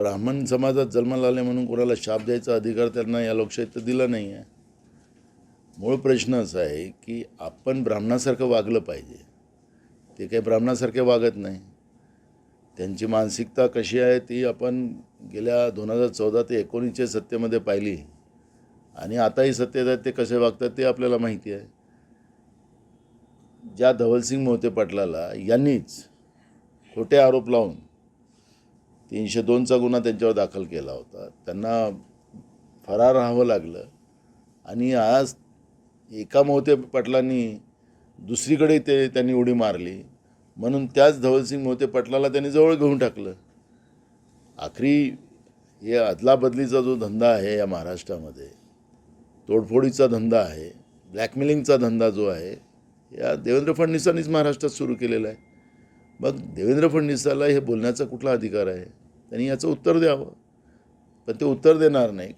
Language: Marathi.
ब्राह्मण समाजात जन्माला आले म्हणून कोणाला शाप द्यायचा अधिकार त्यांना या लोकशाहीत तर दिला नाही आहे. मूळ प्रश्न असा आहे की आपण ब्राह्मणासारखं वागलं पाहिजे. ते काही ब्राह्मणासारखे वागत नाही. त्यांची मानसिकता कशी आहे ती आपण गेल्या दोन हजार चौदा ते एकोणीसच्या सत्तेमध्ये पाहिली. आणि आताही सत्तेत आहेत ते कसे वागतात ते आपल्याला माहिती आहे. ज्या धवलसिंग मोहिते पाटलाला यांनीच खोटे आरोप लावून तीनशे दोनचा गुन्हा त्यांच्यावर दाखल केला होता. त्यांना फरार राहावं लागलं. आणि आज एका मोहते पाटलांनी दुसरीकडे ते त्यांनी उडी मारली. म्हणून त्याच धवलसिंग मोहते पाटलाला त्यांनी जवळ घेऊन टाकलं. आखरी हे अदलाबदलीचा जो धंदा आहे या महाराष्ट्रामध्ये तोडफोडीचा धंदा आहे ब्लॅकमेलिंगचा धंदा जो आहे या देवेंद्र फडणवीसांनीच महाराष्ट्रात सुरू केलेला आहे. मग देवेंद्र फडणवीसाला हे बोलण्याचा कुठला अधिकार आहे? त्यांनी याचं उत्तर द्यावं. पण ते उत्तर देणार नाही.